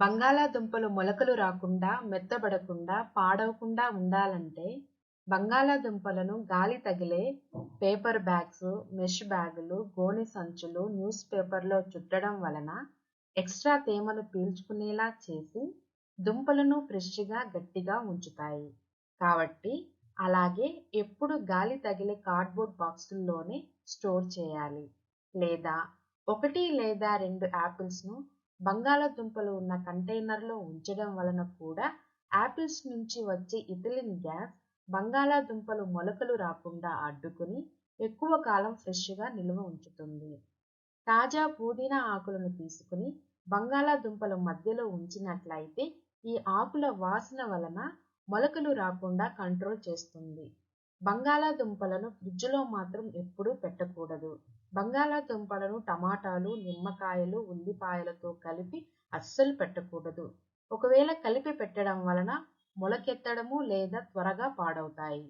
బంగాళాదుంపలు మొలకలు రాకుండా, మెత్తబడకుండా, పాడవకుండా ఉండాలంటే బంగాళాదుంపలను గాలి తగిలే పేపర్ బ్యాగ్స్, మెష్ బ్యాగులు, గోనె సంచులు, న్యూస్ పేపర్లో చుట్టడం వలన ఎక్స్ట్రా తేమను పీల్చుకునేలా చేసి దుంపలను ఫ్రెష్గా, గట్టిగా ఉంచుతాయి. కాబట్టి అలాగే ఎప్పుడు గాలి తగిలే కార్డ్బోర్డ్ బాక్సుల్లోనే స్టోర్ చేయాలి. లేదా ఒకటి లేదా రెండు యాపిల్స్ను బంగాళాదుంపలు ఉన్న కంటైనర్లో ఉంచడం వలన కూడా యాపిల్స్ నుంచి వచ్చే ఇథిలిన్ గ్యాస్ బంగాళాదుంపలు మొలకలు రాకుండా అడ్డుకుని ఎక్కువ కాలం ఫ్రెష్గా నిల్వ ఉంచుతుంది. తాజా పుదీనా ఆకులను తీసుకుని బంగాళాదుంపల మధ్యలో ఉంచినట్లయితే ఈ ఆకుల వాసన వలన మొలకలు రాకుండా కంట్రోల్ చేస్తుంది. బంగాళాదుంపలను ఫ్రిజ్లో మాత్రం ఎప్పుడూ పెట్టకూడదు. బంగాళాదుంపలను టమాటాలు, నిమ్మకాయలు, ఉల్లిపాయలతో కలిపి అస్సలు పెట్టకూడదు. ఒకవేళ కలిపి పెట్టడం వలన మొలకెత్తడము లేదా త్వరగా పాడవుతాయి.